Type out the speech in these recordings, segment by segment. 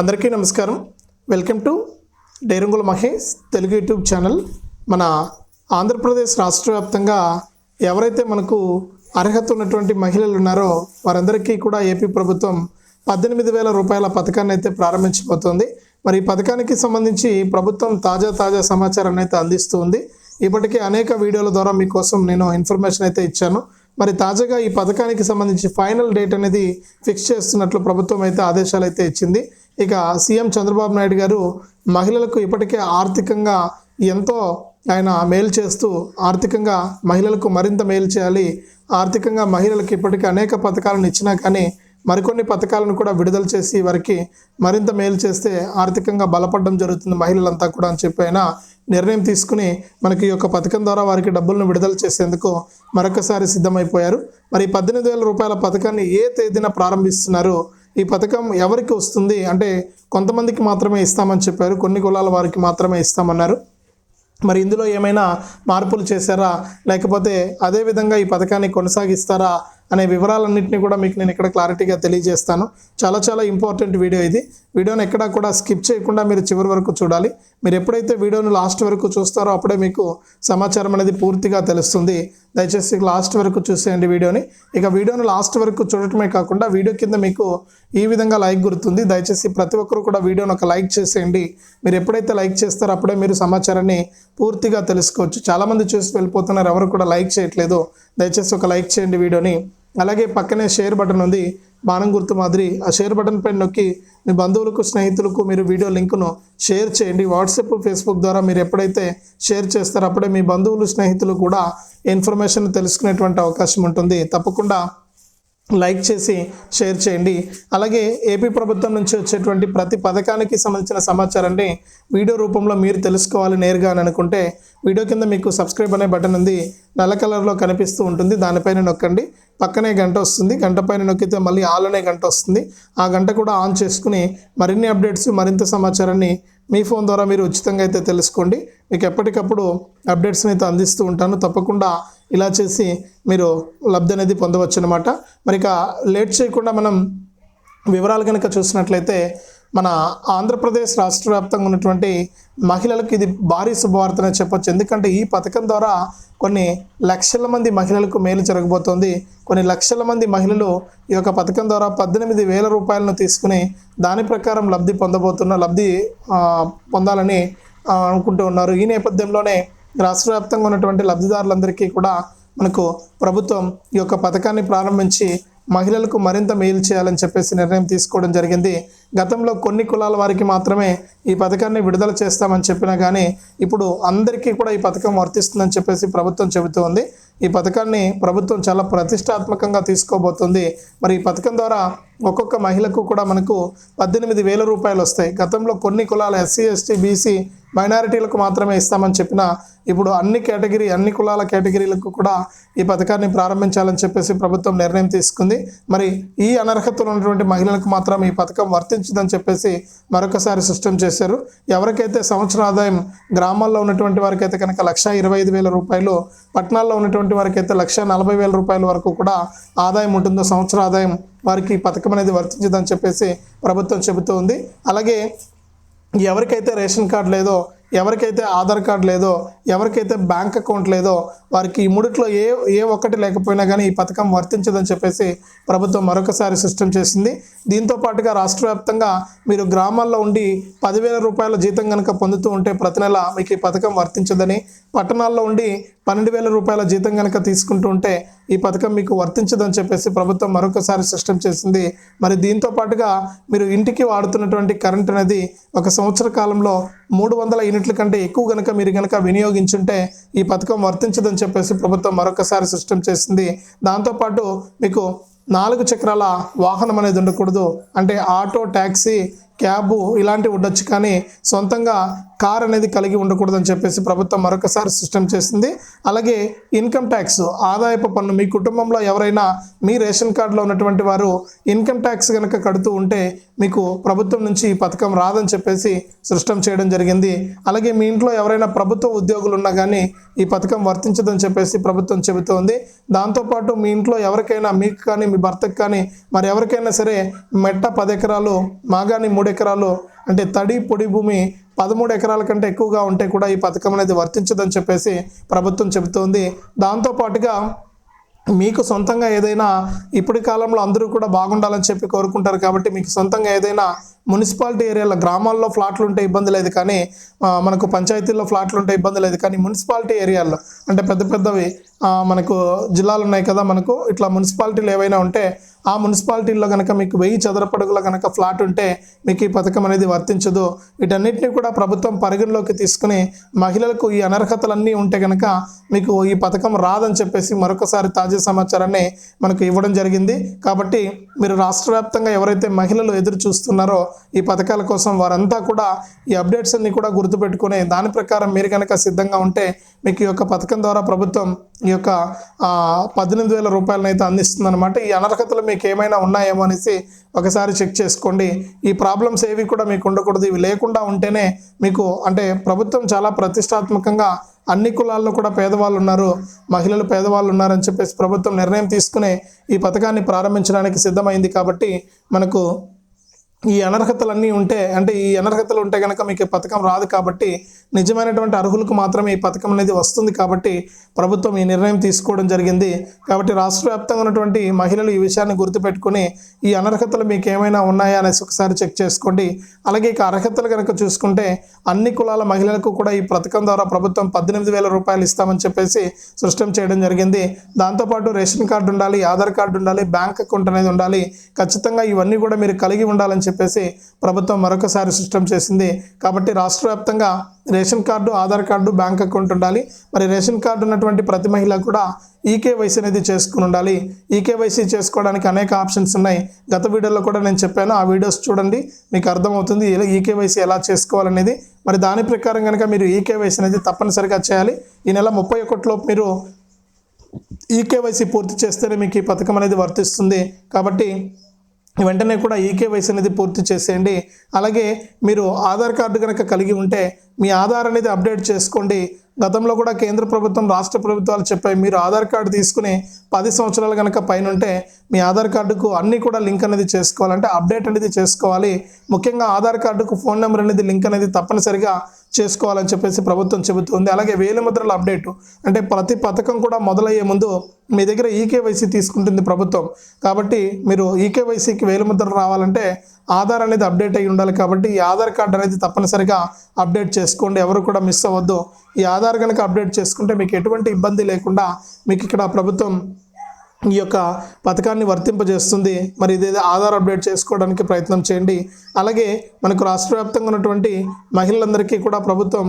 అందరికీ నమస్కారం. Welcome to డైరంగుల మహేష్ తెలుగు యూట్యూబ్ ఛానల్. మన ఆంధ్రప్రదేశ్ రాష్ట్ర వ్యాప్తంగా ఎవరైతే మనకు అర్హత ఉన్నటువంటి మహిళలు ఉన్నారో వారందరికీ కూడా ఏపీ ప్రభుత్వం పద్దెనిమిది వేల రూపాయల పథకాన్ని అయితే ప్రారంభించబోతోంది. మరి ఈ పథకానికి సంబంధించి ప్రభుత్వం తాజా తాజా సమాచారాన్ని అయితే అందిస్తుంది ఇప్పటికే అనేక వీడియోల ద్వారా మీకోసం నేను ఇన్ఫర్మేషన్ అయితే ఇచ్చాను. మరి తాజాగా ఈ పథకానికి సంబంధించి ఫైనల్ డేట్ అనేది ఫిక్స్ చేస్తున్నట్లు ప్రభుత్వం అయితే ఆదేశాలు అయితే ఇచ్చింది. ఇక సీఎం చంద్రబాబు నాయుడు గారు మహిళలకు ఇప్పటికే ఆర్థికంగా ఎంతో ఆయన మేలు చేస్తూ ఆర్థికంగా మహిళలకు మరింత మేలు చేయాలి. ఆర్థికంగా మహిళలకు ఇప్పటికీ అనేక పథకాలను ఇచ్చినా కానీ మరికొన్ని పథకాలను కూడా విడుదల చేసి వారికి మరింత మేలు చేస్తే ఆర్థికంగా బలపడడం జరుగుతుంది మహిళలంతా కూడా అని చెప్పి ఆయన నిర్ణయం తీసుకుని మనకి ఈ యొక్క పథకం ద్వారా వారికి డబ్బులను విడుదల చేసేందుకు మరొకసారి సిద్ధమైపోయారు. మరి పద్దెనిమిది వేల రూపాయల పథకాన్ని ఏ తేదీన ప్రారంభిస్తున్నారు? ఈ పథకం ఎవరికి వస్తుంది? అంటే కొంతమందికి మాత్రమే ఇస్తామని చెప్పారు. కొన్ని కులాల వారికి మాత్రమే ఇస్తామన్నారు. మరి ఇందులో ఏమైనా మార్పులు చేశారా? లేకపోతే అదే విధంగా ఈ పథకాన్ని కొనసాగిస్తారా? అనే వివరాలన్నింటినీ కూడా మీకు నేను ఇక్కడ క్లారిటీగా తెలియజేస్తాను. చాలా చాలా ఇంపార్టెంట్ వీడియో ఇది. వీడియోని ఎక్కడా కూడా స్కిప్ చేయకుండా మీరు చివరి వరకు చూడాలి. మీరు ఎప్పుడైతే వీడియోను లాస్ట్ వరకు చూస్తారో అప్పుడే మీకు సమాచారం అనేది పూర్తిగా తెలుస్తుంది. దయచేసి లాస్ట్ వరకు చూసేయండి వీడియోని. ఇక వీడియోను లాస్ట్ వరకు చూడటమే కాకుండా వీడియో కింద మీకు ఈ విధంగా లైక్ గుర్తుంది. దయచేసి ప్రతి ఒక్కరు కూడా వీడియోని ఒక లైక్ చేసేయండి. మీరు ఎప్పుడైతే లైక్ చేస్తారో అప్పుడే మీరు సమాచారాన్ని పూర్తిగా తెలుసుకోవచ్చు. చాలామంది చూసి వెళ్ళిపోతున్నారు. ఎవరు కూడా లైక్ చేయట్లేదు. దయచేసి ఒక లైక్ చేయండి వీడియోని. అలాగే పక్కనే షేర్ బటన్ ఉంది. బాణం గుర్తు మాదిరి ఆ షేర్ బటన్ పైన నొక్కి మీ బంధువులకు స్నేహితులకు మీరు వీడియో లింకును షేర్ చేయండి. వాట్సాప్ ఫేస్బుక్ ద్వారా మీరు ఎప్పుడైతే షేర్ చేస్తారో అప్పుడే మీ బంధువులు స్నేహితులు కూడా ఇన్ఫర్మేషన్ తెలుసుకునేటువంటి అవకాశం ఉంటుంది. తప్పకుండా లైక్ చేసి షేర్ చేయండి. అలాగే ఏపీ ప్రభుత్వం నుంచి వచ్చేటువంటి ప్రతి పథకానికి సంబంధించిన సమాచారాన్ని వీడియో రూపంలో మీరు తెలుసుకోవాలి నేరుగా అని అనుకుంటే వీడియో కింద మీకు సబ్స్క్రైబ్ అనే బటన్ ఉంది. నల్ల కలర్లో కనిపిస్తూ ఉంటుంది. దానిపైన నొక్కండి. పక్కనే గంట వస్తుంది. గంట పైన నొక్కితే మళ్ళీ ఆల్ అనే గంట వస్తుంది. ఆ గంట కూడా ఆన్ చేసుకుని మరిన్ని అప్డేట్స్ మరింత సమాచారాన్ని మీ ఫోన్ ద్వారా మీరు ఉచితంగా అయితే తెలుసుకోండి. మీకు ఎప్పటికప్పుడు అప్డేట్స్ని అయితే అందిస్తూ ఉంటాను. తప్పకుండా ఇలా చేసి మీరు లబ్ధి అనేది పొందవచ్చు అనమాట మరి ఇక లేట్ చేయకుండా మనం వివరాలు కనుక చూసినట్లయితే మన ఆంధ్రప్రదేశ్ రాష్ట్ర వ్యాప్తంగా ఉన్నటువంటి మహిళలకు ఇది భారీ శుభవార్తనే చెప్పొచ్చు. ఎందుకంటే ఈ పథకం ద్వారా కొన్ని లక్షల మంది మహిళలకు మేలు జరగబోతోంది. కొన్ని లక్షల మంది మహిళలు ఈ యొక్క పథకం ద్వారా పద్దెనిమిది వేల రూపాయలను తీసుకుని దాని ప్రకారం లబ్ధి పొందబోతున్న లబ్ధి పొందాలని అనుకుంటూ ఉన్నారు. ఈ నేపథ్యంలోనే రాష్ట్ర వ్యాప్తంగా ఉన్నటువంటి లబ్ధిదారులందరికీ కూడా మనకు ప్రభుత్వం ఈ యొక్క పథకాన్ని ప్రారంభించి మహిళలకు మరింత మేలు చేయాలని చెప్పేసి నిర్ణయం తీసుకోవడం జరిగింది. గతంలో కొన్ని కులాల వారికి మాత్రమే ఈ పథకాన్ని విడుదల చేస్తామని చెప్పినా కానీ ఇప్పుడు అందరికీ కూడా ఈ పథకం వర్తిస్తుందని చెప్పేసి ప్రభుత్వం చెబుతోంది. ఈ పథకాన్ని ప్రభుత్వం చాలా ప్రతిష్టాత్మకంగా తీసుకోబోతుంది. మరి ఈ పథకం ద్వారా ఒక్కొక్క మహిళకు కూడా మనకు పద్దెనిమిది వేల రూపాయలు వస్తాయి. గతంలో కొన్ని కులాల ఎస్సీ ఎస్టీ బీసీ మైనారిటీలకు మాత్రమే ఇస్తామని చెప్పిన ఇప్పుడు అన్ని కేటగిరీ అన్ని కులాల కేటగిరీలకు కూడా ఈ పథకాన్ని ప్రారంభించాలని చెప్పేసి ప్రభుత్వం నిర్ణయం తీసుకుంది. మరి ఈ అనర్హతలు ఉన్నటువంటి మహిళలకు మాత్రం ఈ పథకం వర్తించదని చెప్పేసి మరొకసారి స్పష్టం చేశారు. ఎవరికైతే సంవత్సర ఆదాయం గ్రామాల్లో ఉన్నటువంటి వారికి అయితే కనుక లక్ష ఇరవై ఐదు వేల రూపాయలు పట్టణాల్లో ఉన్నటువంటి వారికి అయితే లక్ష నలభై వేల రూపాయల వరకు కూడా ఆదాయం ఉంటుందో సంవత్సర ఆదాయం వారికి పథకం అనేది వర్తించదని చెప్పేసి ప్రభుత్వం చెబుతూ ఉంది అలాగే ఎవరికైతే రేషన్ కార్డు లేదో ఎవరికైతే ఆధార్ కార్డు లేదో ఎవరికైతే బ్యాంక్ అకౌంట్ లేదో వారికి ఈ మూడిట్లో ఏ ఏ ఒక్కటి లేకపోయినా కానీ ఈ పథకం వర్తించదని చెప్పేసి ప్రభుత్వం మరొకసారి సిస్టమ్ చేసింది. దీంతో పాటుగా రాష్ట్ర వ్యాప్తంగా మీరు గ్రామాల్లో ఉండి పదివేల రూపాయల జీతం కనుక పొందుతూ ఉంటే ప్రతి నెల మీకు ఈ పథకం వర్తించదని పట్టణాల్లో ఉండి పన్నెండు వేల రూపాయల జీతం కనుక తీసుకుంటూ ఉంటే ఈ పథకం మీకు వర్తించదని చెప్పేసి ప్రభుత్వం మరొకసారి సిస్టమ్ చేసింది. మరి దీంతో పాటుగా మీరు ఇంటికి వాడుతున్నటువంటి కరెంట్ అనేది ఒక సంవత్సర కాలంలో మూడు వందల యూనిట్ల కంటే ఎక్కువ కనుక మీరు కనుక వినియోగించుంటే ఈ పథకం వర్తించదని చెప్పేసి ప్రభుత్వం మరొకసారి సిస్టమ్ చేసింది. దాంతోపాటు మీకు నాలుగు చక్రాల వాహనం అనేది ఉండకూడదు. అంటే ఆటో ట్యాక్సీ క్యాబు ఇలాంటివి ఉండొచ్చు కానీ సొంతంగా కార్ అనేది కలిగి ఉండకూడదని చెప్పేసి ప్రభుత్వం మరొకసారి సిస్టమ్ చేసింది. అలాగే ఇన్కమ్ ట్యాక్స్ ఆదాయపు పన్ను మీ కుటుంబంలో ఎవరైనా మీ రేషన్ కార్డులో ఉన్నటువంటి వారు ఇన్కమ్ ట్యాక్స్ కనుక కడుతూ ఉంటే మీకు ప్రభుత్వం నుంచి ఈ పథకం రాదని చెప్పేసి సృష్టం చేయడం జరిగింది. అలాగే మీ ఇంట్లో ఎవరైనా ప్రభుత్వ ఉద్యోగులు ఉన్నా కానీ ఈ పథకం వర్తించదని చెప్పేసి ప్రభుత్వం చెబుతోంది. దాంతోపాటు మీ ఇంట్లో ఎవరికైనా మీకు కానీ మీ భర్తకు కానీ మరి ఎవరికైనా సరే మెట్ట పది ఎకరాలు మాగాని మూడు మూడు ఎకరాలు అంటే తడి పొడి భూమి పదమూడు ఎకరాల కంటే ఎక్కువగా ఉంటే కూడా ఈ పథకం అనేది వర్తించదని చెప్పేసి ప్రభుత్వం చెబుతోంది. దాంతోపాటుగా మీకు సొంతంగా ఏదైనా ఇప్పటి కాలంలో అందరూ కూడా బాగుండాలని చెప్పి కోరుకుంటారు కాబట్టి మీకు సొంతంగా ఏదైనా మున్సిపాలిటీ ఏరియాలో గ్రామాల్లో ఫ్లాట్లు ఉంటే ఇబ్బంది లేదు కానీ మనకు పంచాయతీల్లో ఫ్లాట్లు ఉంటే ఇబ్బంది లేదు కానీ మున్సిపాలిటీ ఏరియాల్లో అంటే పెద్ద పెద్దవి మనకు జిల్లాలు ఉన్నాయి కదా మనకు ఇట్లా మున్సిపాలిటీలు ఏవైనా ఉంటే ఆ మున్సిపాలిటీల్లో కనుక మీకు వెయ్యి చదరపడుగుల కనుక ఫ్లాట్ ఉంటే మీకు ఈ పథకం అనేది వర్తించదు. వీటన్నిటిని కూడా ప్రభుత్వం పరిగణలోకి తీసుకుని మహిళలకు ఈ అనర్హతలన్నీ ఉంటే కనుక మీకు ఈ పథకం రాదని చెప్పేసి మరొకసారి తాజా సమాచారాన్ని మనకు ఇవ్వడం జరిగింది. కాబట్టి మీరు రాష్ట్ర వ్యాప్తంగా ఎవరైతే మహిళలు ఎదురు చూస్తున్నారో ఈ పథకాల కోసం వారంతా కూడా ఈ అప్డేట్స్ అన్ని కూడా గుర్తుపెట్టుకుని దాని ప్రకారం మీరు కనుక సిద్ధంగా ఉంటే మీకు ఈ యొక్క పథకం ద్వారా ప్రభుత్వం ఈ యొక్క పద్దెనిమిది వేల రూపాయలను అయితే అందిస్తుంది అనమాట ఈ అనర్హతలు మీకు ఏమైనా ఉన్నాయేమో అనేసి ఒకసారి చెక్ చేసుకోండి. ఈ ప్రాబ్లమ్స్ ఏవి కూడా మీకు ఉండకూడదు. ఇవి లేకుండా ఉంటేనే మీకు అంటే ప్రభుత్వం చాలా ప్రతిష్టాత్మకంగా అన్ని కులాల్లో కూడా పేదవాళ్ళు ఉన్నారు మహిళలు పేదవాళ్ళు ఉన్నారని చెప్పేసి ప్రభుత్వం నిర్ణయం తీసుకునే ఈ పథకాన్ని ప్రారంభించడానికి సిద్ధమైంది కాబట్టి మనకు ఈ అనర్హతలన్నీ ఉంటే అంటే ఈ అనర్హతలు ఉంటే కనుక మీకు ఈ పథకం రాదు కాబట్టి నిజమైనటువంటి అర్హులకు మాత్రమే ఈ పథకం అనేది వస్తుంది కాబట్టి ప్రభుత్వం ఈ నిర్ణయం తీసుకోవడం జరిగింది. కాబట్టి రాష్ట్ర వ్యాప్తంగా ఉన్నటువంటి మహిళలు ఈ విషయాన్ని గుర్తుపెట్టుకుని ఈ అనర్హతలు మీకు ఏమైనా ఉన్నాయా అనేసి ఒకసారి చెక్ చేసుకోండి. అలాగే ఇక అర్హతలు కనుక చూసుకుంటే అన్ని కులాల మహిళలకు కూడా ఈ పథకం ద్వారా ప్రభుత్వం పద్దెనిమిది వేల రూపాయలు ఇస్తామని చెప్పేసి స్పష్టం చేయడం జరిగింది. దాంతోపాటు రేషన్ కార్డు ఉండాలి ఆధార్ కార్డు ఉండాలి బ్యాంక్ అకౌంట్ అనేది ఉండాలి. ఖచ్చితంగా ఇవన్నీ కూడా మీరు కలిగి ఉండాలని చెప్పి చెప్పేసి ప్రభుత్వం మరొకసారి స్పష్టం చేసింది. కాబట్టి రాష్ట్ర వ్యాప్తంగా ration card Aadhaar card bank account ఉండాలి. మరి రేషన్ కార్డు ఉన్నటువంటి ప్రతి మహిళ కూడా ఈకేవైసీ అనేది చేసుకుని ఉండాలి. ఈకేవైసీ చేసుకోవడానికి అనేక ఆప్షన్స్ ఉన్నాయి. గత వీడియోలో కూడా నేను చెప్పాను. ఆ వీడియోస్ చూడండి. మీకు అర్థమవుతుంది ఈకేవైసీ ఎలా చేసుకోవాలనేది. మరి దాని ప్రకారం కనుక మీరు ఈకేవైసీ అనేది తప్పనిసరిగా చేయాలి. ఈ నెల ముప్పై ఒకటిలోపు మీరు ఈకేవైసీ పూర్తి చేస్తేనే మీకు ఈ పథకం అనేది వర్తిస్తుంది. కాబట్టి వెంటనే కూడా ఈకేవైసీ అనేది పూర్తి చేసేయండి. అలాగే మీరు ఆధార్ కార్డు కనుక కలిగి ఉంటే మీ ఆధార్ అనేది అప్డేట్ చేసుకోండి. గతంలో కూడా కేంద్ర ప్రభుత్వం రాష్ట్ర ప్రభుత్వాలు చెప్పాయి మీరు ఆధార్ కార్డు తీసుకుని పది సంవత్సరాలు కనుక పైన ఉంటే మీ ఆధార్ కార్డుకు అన్నీ కూడా లింక్ అనేది చేసుకోవాలంటే అప్డేట్ అనేది చేసుకోవాలి. ముఖ్యంగా ఆధార్ కార్డుకు ఫోన్ నెంబర్ అనేది లింక్ అనేది తప్పనిసరిగా చేసుకోవాలని చెప్పేసి ప్రభుత్వం చెబుతుంది. అలాగే వేలిముద్రల అప్డేట్ అంటే ప్రతి పథకం కూడా మొదలయ్యే ముందు మీ దగ్గర ఈకేవైసీ తీసుకుంటుంది ప్రభుత్వం. కాబట్టి మీరు ఈకేవైసీకి వేలిముద్ర రావాలంటే ఆధార్ అనేది అప్డేట్ అయి ఉండాలి కాబట్టి ఈ ఆధార్ కార్డు అనేది తప్పనిసరిగా అప్డేట్ చేసుకోండి. ఎవరు కూడా మిస్ అవ్వద్దు. ఈ ఆధార్ కనుక అప్డేట్ చేసుకుంటే మీకు ఎటువంటి ఇబ్బంది లేకుండా మీకు ఇక్కడ ప్రభుత్వం ఈ యొక్క పథకాన్ని వర్తింపజేస్తుంది. మరి ఇదేదో ఆధార్ అప్డేట్ చేసుకోవడానికి ప్రయత్నం చేయండి. అలాగే మనకు రాష్ట్ర వ్యాప్తంగా ఉన్నటువంటి మహిళలందరికీ కూడా ప్రభుత్వం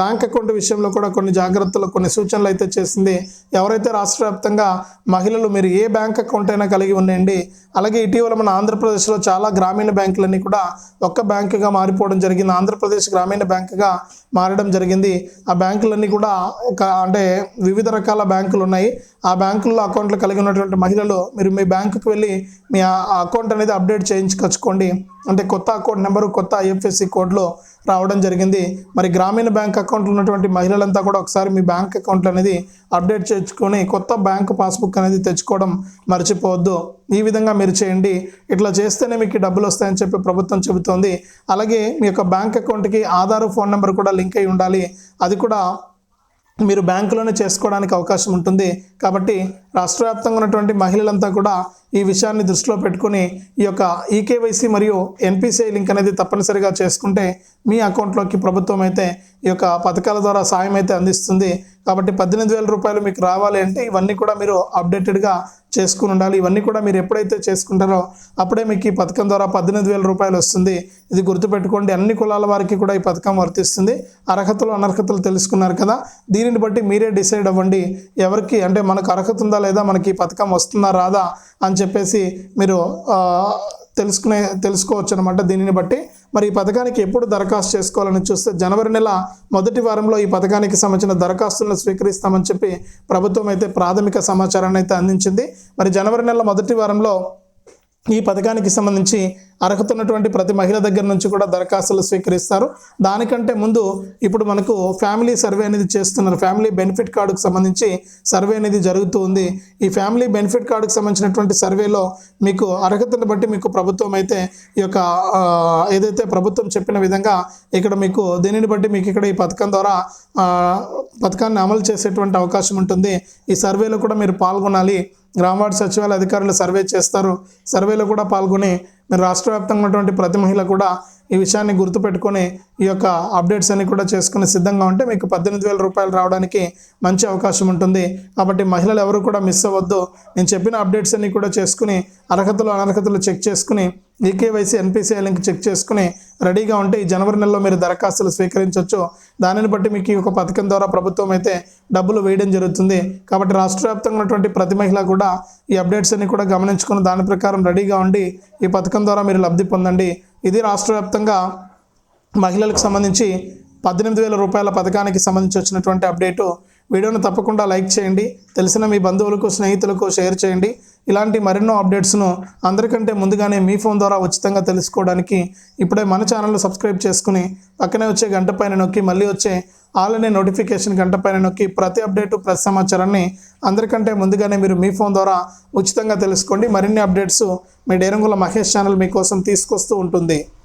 బ్యాంక్ అకౌంట్ విషయంలో కూడా కొన్ని జాగ్రత్తలు కొన్ని సూచనలు అయితే చేసింది. ఎవరైతే రాష్ట్ర వ్యాప్తంగా మహిళలు మీరు ఏ బ్యాంక్ అకౌంట్ అయినా కలిగి ఉండండి. అలాగే ఇటీవల మన ఆంధ్రప్రదేశ్లో చాలా గ్రామీణ బ్యాంకులన్నీ కూడా ఒక్క బ్యాంకుగా మారిపోవడం జరిగింది. ఆంధ్రప్రదేశ్ గ్రామీణ బ్యాంకుగా మారడం జరిగింది. ఆ బ్యాంకులన్నీ కూడా ఒక అంటే వివిధ రకాల బ్యాంకులు ఉన్నాయి ఆ బ్యాంకుల్లో అకౌంట్లు కలిగి ఉన్నటువంటి మహిళలు మీరు మీ బ్యాంకుకి వెళ్ళి మీ ఆ అకౌంట్ అనేది అప్డేట్ చేయించుకొచ్చుకోండి. అంటే కొత్త అకౌంట్ నెంబరు కొత్త ఐఎఫ్ఎస్సి కోడ్లో రావడం జరిగింది. మరి గ్రామీణ బ్యాంక్ అకౌంట్లు ఉన్నటువంటి మహిళలంతా కూడా ఒకసారి మీ బ్యాంక్ అకౌంట్లు అనేది అప్డేట్ చేసుకొని కొత్త బ్యాంక్ పాస్బుక్ అనేది తెచ్చుకోవడం మర్చిపోవద్దు. ఈ విధంగా మీరు చేయండి. ఇట్లా చేస్తేనే మీకు డబ్బులు వస్తాయని చెప్పి ప్రభుత్వం చెబుతోంది. అలాగే మీ యొక్క బ్యాంక్ అకౌంట్కి ఆధార్ ఫోన్ నెంబర్ కూడా లింక్ అయి ఉండాలి. అది కూడా మీరు బ్యాంకులోనే చేసుకోవడానికి అవకాశం ఉంటుంది. కాబట్టి రాష్ట్ర వ్యాప్తంగా ఉన్నటువంటి మహిళలంతా కూడా ఈ విషయాన్ని దృష్టిలో పెట్టుకుని ఈ యొక్క ఈకేవైసీ మరియు ఎన్పిసిఐ లింక్ అనేది తప్పనిసరిగా చేసుకుంటే మీ అకౌంట్లోకి ప్రభుత్వం అయితే ఈ యొక్క పథకాల ద్వారా సాయం అయితే అందిస్తుంది. కాబట్టి పద్దెనిమిది వేల రూపాయలు మీకు రావాలి అంటే ఇవన్నీ కూడా మీరు అప్డేటెడ్గా చేసుకుని ఉండాలి. ఇవన్నీ కూడా మీరు ఎప్పుడైతే చేసుకుంటారో అప్పుడే మీకు ఈ పథకం ద్వారా పద్దెనిమిది వేల రూపాయలు వస్తుంది. ఇది గుర్తుపెట్టుకోండి. అన్ని కులాల వారికి కూడా ఈ పథకం వర్తిస్తుంది. అర్హతలు అనర్హతలు తెలుసుకున్నారు కదా. దీనిని బట్టి మీరే డిసైడ్ అవ్వండి. ఎవరికి అంటే మనకు అర్హత ఉందా లేదా మనకి ఈ పథకం వస్తుందా రాదా అని చెప్పేసి మీరు తెలుసుకునే తెలుసుకోవచ్చు అనమాట దీనిని బట్టి. మరి ఈ పథకానికి ఎప్పుడు దరఖాస్తు చేసుకోవాలని చూస్తే జనవరి నెల మొదటి వారంలో ఈ పథకానికి సంబంధించిన దరఖాస్తులను స్వీకరిస్తామని చెప్పి ప్రభుత్వం అయితే ప్రాథమిక సమాచారాన్ని అయితే అందించింది. మరి జనవరి నెల మొదటి వారంలో ఈ పథకానికి సంబంధించి అర్హత ఉన్నటువంటి ప్రతి మహిళ దగ్గర నుంచి కూడా దరఖాస్తులు స్వీకరిస్తారు. దానికంటే ముందు ఇప్పుడు మనకు ఫ్యామిలీ సర్వే అనేది చేస్తున్నారు. ఫ్యామిలీ బెనిఫిట్ కార్డుకు సంబంధించి సర్వే అనేది జరుగుతూ ఉంది. ఈ ఫ్యామిలీ బెనిఫిట్ కార్డుకు సంబంధించినటువంటి సర్వేలో మీకు అర్హతను బట్టి మీకు ప్రభుత్వం అయితే ఈ యొక్క ఏదైతే ప్రభుత్వం చెప్పిన విధంగా ఇక్కడ మీకు దీనిని బట్టి మీకు ఇక్కడ ఈ పథకం ద్వారా పథకాన్ని అమలు చేసేటువంటి అవకాశం ఉంటుంది. ఈ సర్వేలో కూడా మీరు పాల్గొనాలి. గ్రామవార్డు సచివాలయ అధికారులు సర్వే చేస్తారు. సర్వేలో కూడా పాల్గొని రాష్ట్ర వ్యాప్తంగా ఉన్నటువంటి ప్రతి మహిళ కూడా ఈ విషయాన్ని గుర్తుపెట్టుకొని ఈ యొక్క అప్డేట్స్ అన్ని కూడా చేసుకుని సిద్ధంగా ఉంటే మీకు పద్దెనిమిది వేల రూపాయలు రావడానికి మంచి అవకాశం ఉంటుంది. కాబట్టి మహిళలు ఎవరు కూడా మిస్ అవ్వద్దు. నేను చెప్పిన అప్డేట్స్ అన్ని కూడా చేసుకుని అర్హతలు అనర్హతలు చెక్ చేసుకుని ఈకేవైసీ ఎన్పిసిఐ లింక్ చెక్ చేసుకుని రెడీగా ఉంటే ఈ జనవరి నెలలో మీరు దరఖాస్తులు స్వీకరించవచ్చు దానిని బట్టి మీకు ఈ యొక్క పథకం ద్వారా ప్రభుత్వం అయితే డబ్బులు వేయడం జరుగుతుంది. కాబట్టి రాష్ట్ర వ్యాప్తంగా ఉన్నటువంటి ప్రతి మహిళ కూడా ఈ అప్డేట్స్ అన్ని కూడా గమనించుకుని దాని ప్రకారం రెడీగా ఉండి ఈ పథకం ద్వారా మీరు లబ్ధి పొందండి. ఇది రాష్ట్ర వ్యాప్తంగా మహిళలకు సంబంధించి పద్దెనిమిది వేల రూపాయల పథకానికి సంబంధించి వచ్చినటువంటి అప్డేటు వీడియోను తప్పకుండా లైక్ చేయండి. తెలిసిన మీ బంధువులకు స్నేహితులకు షేర్ చేయండి. ఇలాంటి మరెన్నో అప్డేట్స్ను అందరికంటే ముందుగానే మీ ఫోన్ ద్వారా ఉచితంగా తెలుసుకోవడానికి ఇప్పుడే మన ఛానల్ను సబ్స్క్రైబ్ చేసుకుని పక్కనే వచ్చే గంట పైన నొక్కి మళ్ళీ వచ్చే ఆల్ అనే నోటిఫికేషన్ గంట పైన నొక్కి ప్రతి అప్డేటు ప్రతి సమాచారాన్ని అందరికంటే ముందుగానే మీరు మీ ఫోన్ ద్వారా ఉచితంగా తెలుసుకోండి. మరిన్ని అప్డేట్స్ మీ డేరంగుల మహేష్ ఛానల్ మీకోసం తీసుకొస్తూ ఉంటుంది.